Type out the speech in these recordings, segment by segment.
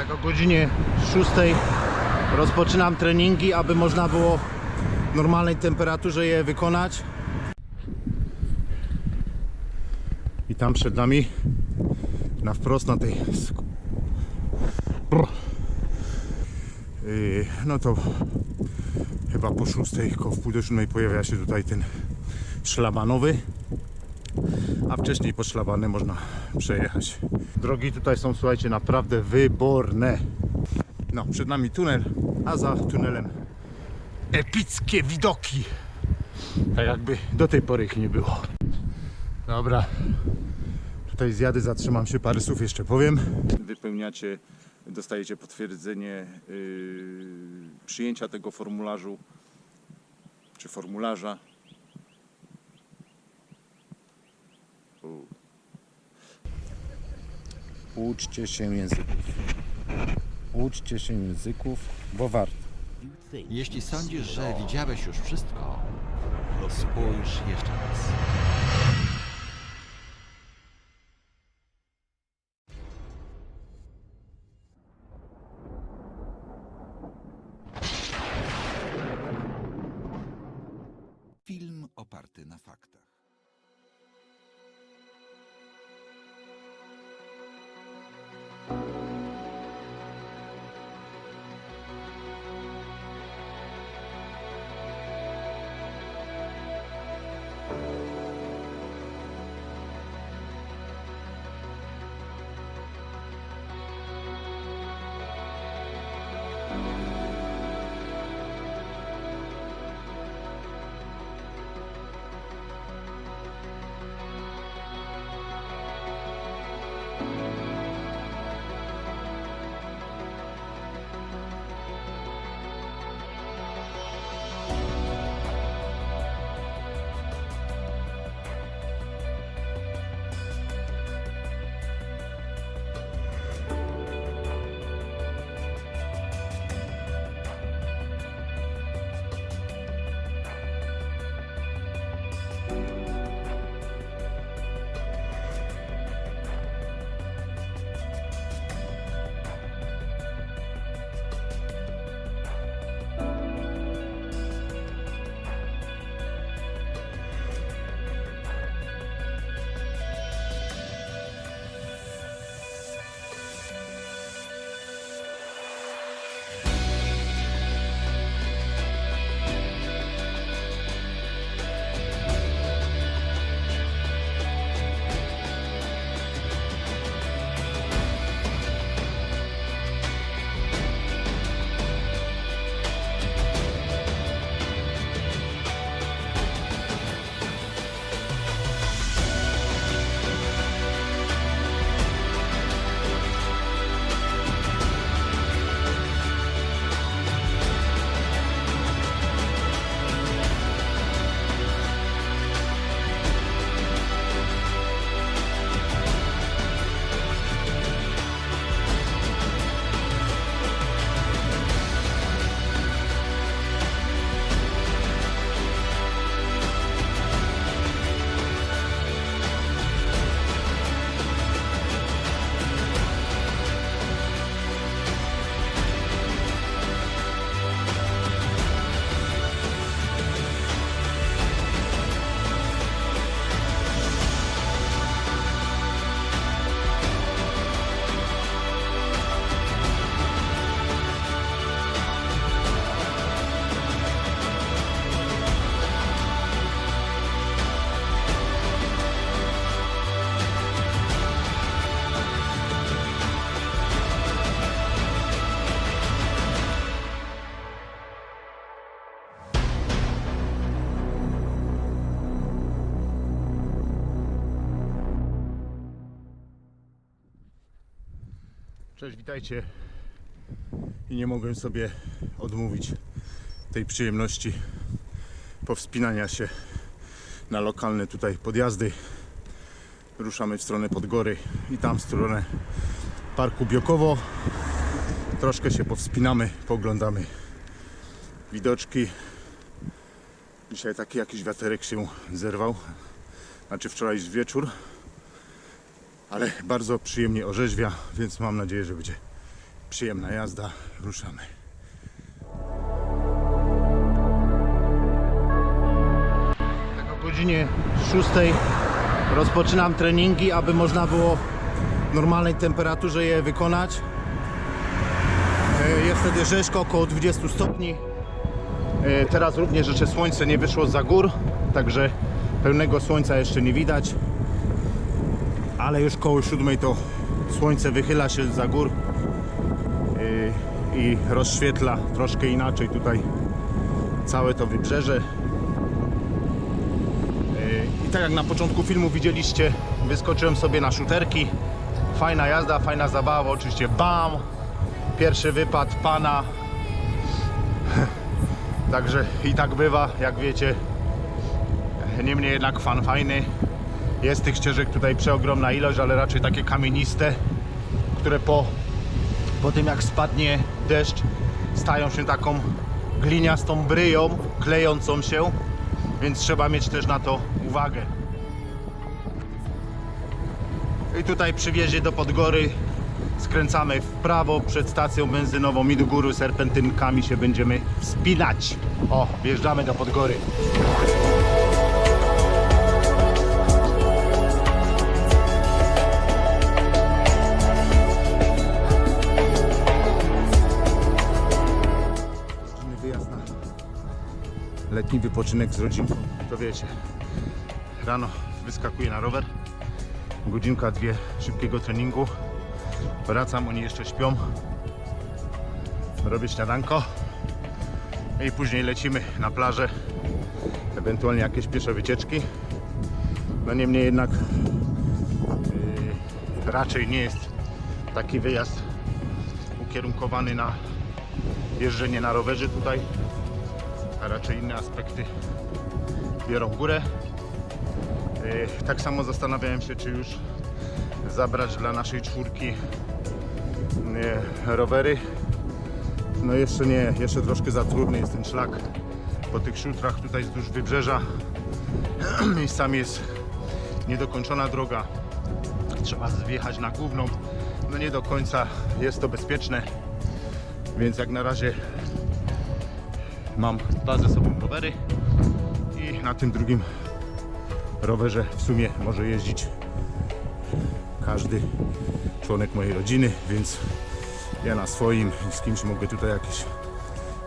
Tak o godzinie 6 rozpoczynam treningi, aby można było w normalnej temperaturze je wykonać. I tam przed nami na wprost na tej. Yy, no to chyba po 6 koło wpół do siódmej pojawia się tutaj ten szlabanowy a wcześniej po szlabany można przejechać. Drogi tutaj są, słuchajcie, naprawdę wyborne. No, przed nami tunel, a za tunelem epickie widoki. Tak jakby do tej pory ich nie było. Dobra. Tutaj zjadę, zatrzymam się, parę słów jeszcze powiem. Wypełniacie, dostajecie potwierdzenie yy, przyjęcia tego formularzu, czy formularza. Uczcie się języków. Uczcie się języków, bo warto. Jeśli sądzisz, że widziałeś już wszystko, spójrz jeszcze raz. Cześć, witajcie. I nie mogłem sobie odmówić tej przyjemności powspinania się na lokalne tutaj podjazdy. Ruszamy w stronę Podgory i tam w stronę Parku Biokowo. Troszkę się powspinamy, poglądamy widoczki. Dzisiaj taki jakiś wiaterek się zerwał. Znaczy wczorajszy wieczór ale bardzo przyjemnie orzeźwia, więc mam nadzieję, że będzie Przyjemna jazda, ruszamy. Tak o godzinie 6 rozpoczynam treningi, aby można było w normalnej temperaturze je wykonać. E, Jest wtedy rzeźko, około 20 stopni. E, Teraz również jeszcze słońce nie wyszło za gór, także pełnego słońca jeszcze nie widać. Ale już koło 7 to słońce wychyla się za gór e, i rozświetla troszkę inaczej tutaj całe to wybrzeże. E, I tak jak na początku filmu widzieliście, wyskoczyłem sobie na szuterki. Fajna jazda, fajna zabawa, oczywiście bam! Pierwszy wypad pana. Także i tak bywa, jak wiecie. Niemniej jednak fan fajny. Jest tych ścieżek tutaj przeogromna ilość, ale raczej takie kamieniste, które po, po tym jak spadnie deszcz, stają się taką gliniastą bryją, klejącą się, więc trzeba mieć też na to uwagę. I tutaj przy wjeździe do Podgory skręcamy w prawo przed stacją benzynową i do góry serpentynkami się będziemy wspinać. O, wjeżdżamy do Podgory. Letni wypoczynek z rodzinką. To wiecie, rano wyskakuję na rower, godzinka, dwie szybkiego treningu. Wracam, oni jeszcze śpią. Robię śniadanko i później lecimy na plażę. Ewentualnie jakieś piesze wycieczki. No niemniej jednak yy, raczej nie jest taki wyjazd ukierunkowany na jeżdżenie na rowerze tutaj, a raczej inne aspekty biorą górę. Yy, Tak samo zastanawiałem się, czy już zabrać dla naszej czwórki yy, rowery. No jeszcze nie, jeszcze troszkę za trudny jest ten szlak po tych szutrach tutaj wzdłuż wybrzeża. Miejscami jest niedokończona droga. Trzeba zjechać na główną. No nie do końca jest to bezpieczne. Więc jak na razie mam dwa ze sobą rowery i na tym drugim rowerze w sumie może jeździć każdy członek mojej rodziny, więc ja na swoim z kimś mogę tutaj jakieś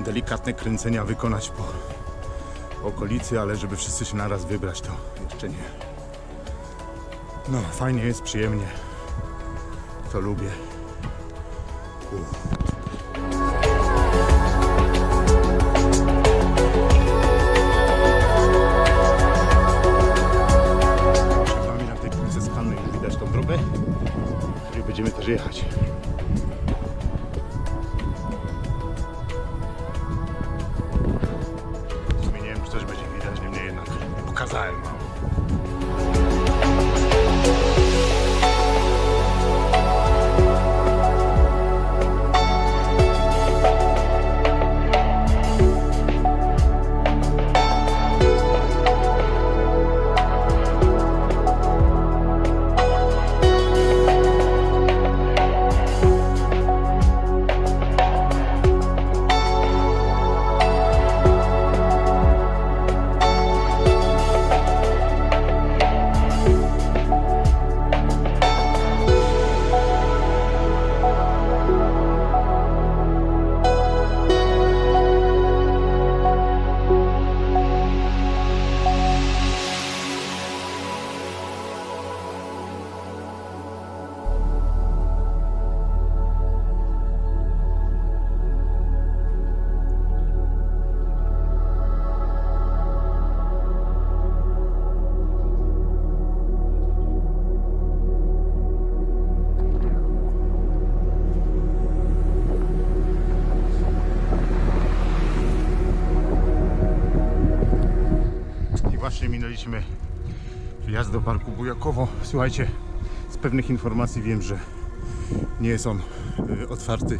delikatne kręcenia wykonać po okolicy, ale żeby wszyscy się naraz wybrać, to jeszcze nie. No, fajnie jest, przyjemnie. To lubię. Będziemy też jechać. W sumie nie wiem, czy coś będzie widać, niemniej jednak pokazałem wam. Do parku Bujakowo. Słuchajcie, z pewnych informacji wiem, że nie jest on y, otwarty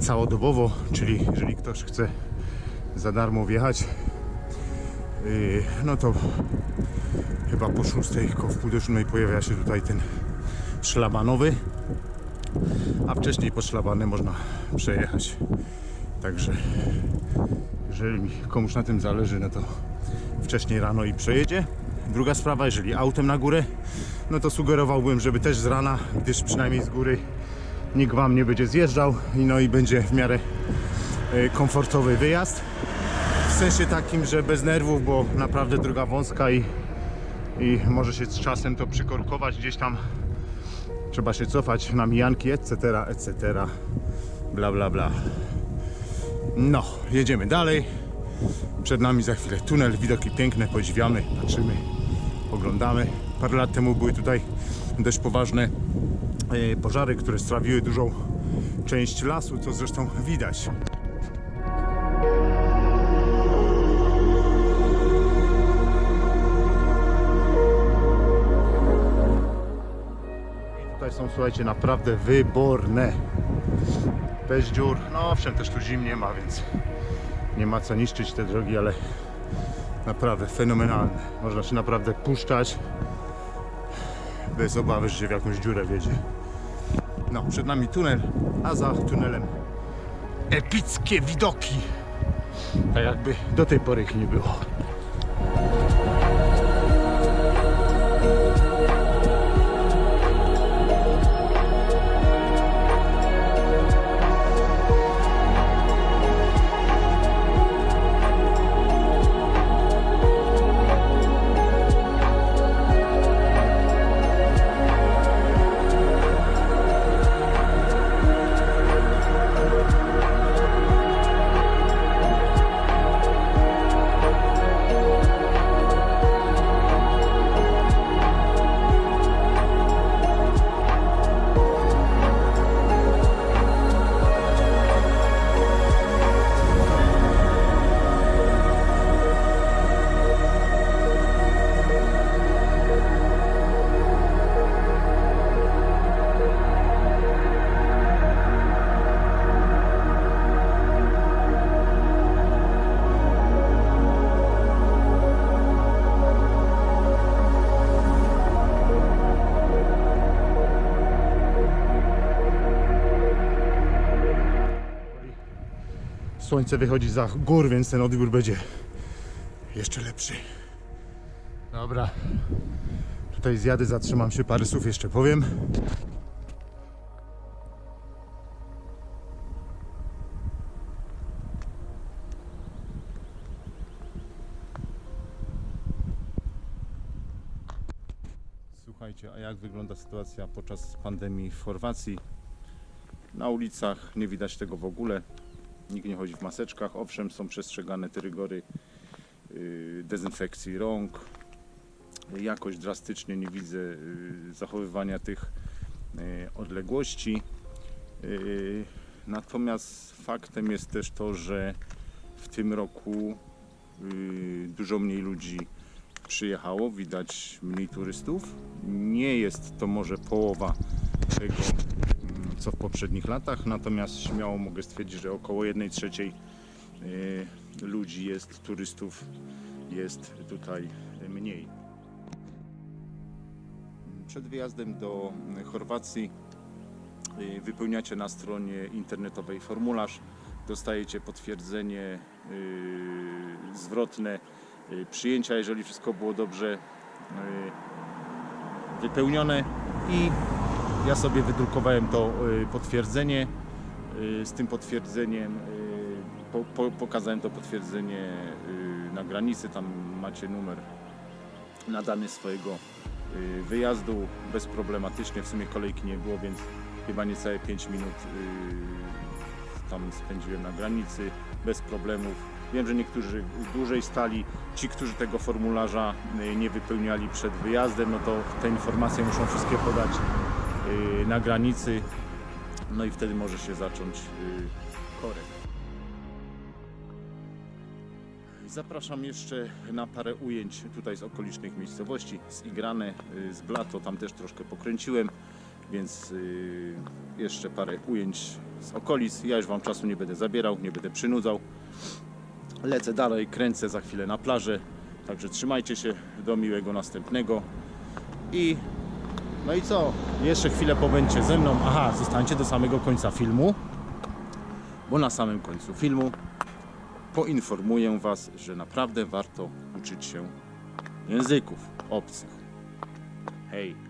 całodobowo, czyli jeżeli ktoś chce za darmo wjechać, y, no to chyba po 6 koło w pół do siódmej pojawia się tutaj ten szlabanowy. a wcześniej pod szlabanem można przejechać. Także jeżeli komuś na tym zależy, no to wcześniej rano i przejedzie. Druga sprawa, jeżeli autem na górę, no to sugerowałbym, żeby też z rana, gdyż przynajmniej z góry nikt Wam nie będzie zjeżdżał i no i będzie w miarę e, komfortowy wyjazd. W sensie takim, że bez nerwów, bo naprawdę droga wąska i, i może się z czasem to przykorkować gdzieś tam. Trzeba się cofać na mijanki, etc., etc. Bla, bla, bla. No, jedziemy dalej. Przed nami za chwilę tunel, widoki piękne, podziwiamy, patrzymy, oglądamy. Parę lat temu były tutaj dość poważne e, pożary, które strawiły dużą część lasu, co zresztą widać. I tutaj są, słuchajcie, naprawdę wyborne. Bez dziur. No owszem, też tu zim nie ma, więc nie ma co niszczyć te drogi, ale naprawdę fenomenalne. Można się naprawdę puszczać bez obawy, że się w jakąś dziurę wiedzie. No, przed nami tunel, a za tunelem epickie widoki. Tak jakby do tej pory ich nie było. Słońce wychodzi za gór, więc ten odbiór będzie jeszcze lepszy. Dobra. Tutaj zjadę, zatrzymam się, parę słów jeszcze powiem. Słuchajcie, a jak wygląda sytuacja podczas pandemii w Chorwacji? Na ulicach nie widać tego w ogóle. Nikt nie chodzi w maseczkach. Owszem, są przestrzegane te rygory yy, dezynfekcji rąk. Jakoś drastycznie nie widzę yy, zachowywania tych yy, odległości. Natomiast faktem jest też to, że w tym roku dużo mniej ludzi przyjechało, widać mniej turystów. Nie jest to może połowa tego, co w poprzednich latach, natomiast śmiało mogę stwierdzić, że około 1 trzeciej y, ludzi jest, turystów jest tutaj mniej. Przed wyjazdem do Chorwacji y, wypełniacie na stronie internetowej formularz, dostajecie potwierdzenie y, zwrotne przyjęcia, jeżeli wszystko było dobrze wypełnione i ja sobie wydrukowałem to y, potwierdzenie. Y, Z tym potwierdzeniem y, po, po, pokazałem to potwierdzenie na granicy. Tam macie numer nadany swojego wyjazdu bezproblematycznie. W sumie kolejki nie było, więc chyba niecałe 5 minut tam spędziłem na granicy bez problemów. Wiem, że niektórzy dłużej stali. Ci, którzy tego formularza nie wypełniali przed wyjazdem, no to te informacje muszą wszystkie podać na granicy. No i wtedy może się zacząć y, korek. Zapraszam jeszcze na parę ujęć tutaj z okolicznych miejscowości, z Igrane, y, z Blato, tam też troszkę pokręciłem, więc y, jeszcze parę ujęć z okolic. Ja już Wam czasu nie będę zabierał, nie będę przynudzał. Lecę dalej, kręcę za chwilę na plażę, także trzymajcie się, do miłego następnego i No i co? Jeszcze chwilę pobędźcie ze mną. Aha, zostańcie do samego końca filmu, bo na samym końcu filmu poinformuję Was, że naprawdę warto uczyć się języków obcych. Hej!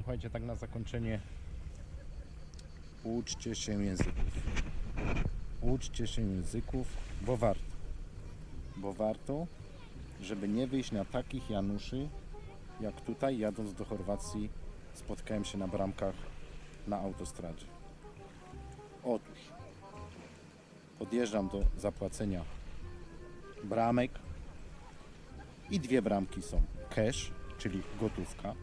Słuchajcie, tak na zakończenie. Uczcie się języków. Uczcie się języków, bo warto. Bo warto, żeby nie wyjść na takich Januszy, jak tutaj, jadąc do Chorwacji, spotkałem się na bramkach na autostradzie. Otóż podjeżdżam do zapłacenia bramek i dwie bramki są cash, czyli gotówka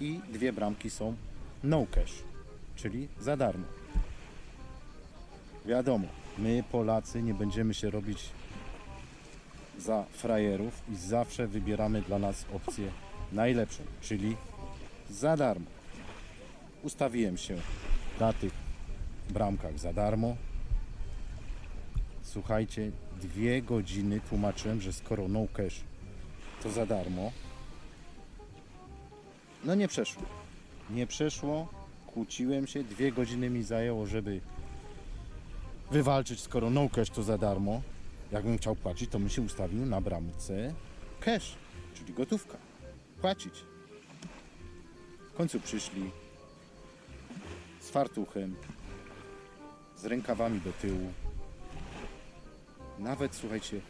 i dwie bramki są no cash, czyli za darmo. Wiadomo, my Polacy nie będziemy się robić za frajerów i zawsze wybieramy dla nas opcję najlepszą, czyli za darmo. Ustawiłem się na tych bramkach za darmo. Słuchajcie, dwie godziny tłumaczyłem, że skoro no cash to za darmo. No nie przeszło. Nie przeszło. Kłóciłem się. Dwie godziny mi zajęło, żeby wywalczyć, skoro no cash to za darmo. Jakbym chciał płacić, to bym się ustawił na bramce cash, czyli gotówka. Płacić. W końcu przyszli z fartuchem, z rękawami do tyłu. Nawet, słuchajcie,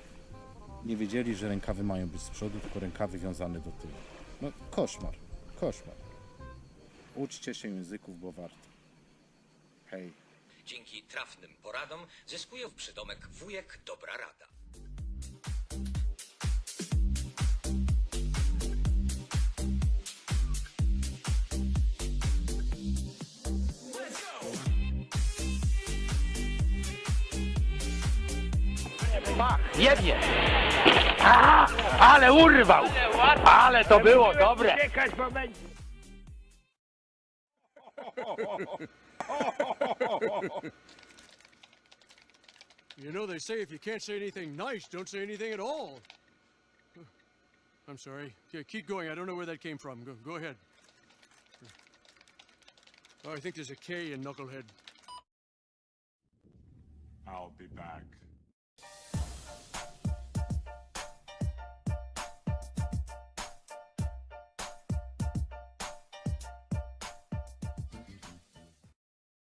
nie wiedzieli, że rękawy mają być z przodu, tylko rękawy wiązane do tyłu. No koszmar, koszmar. Uczcie się języków, bo warto. Hej. Dzięki trafnym poradom zyskuje przydomek wujek dobra rada. Jebnie! Aha, ale urwał! Ale to było dobre! You know, they say if you can't say anything nice, don't say anything at all. I'm sorry. Okay, keep going. I don't know where that came from. Go, go ahead. Oh, I think there's a K in Knucklehead. I'll be back.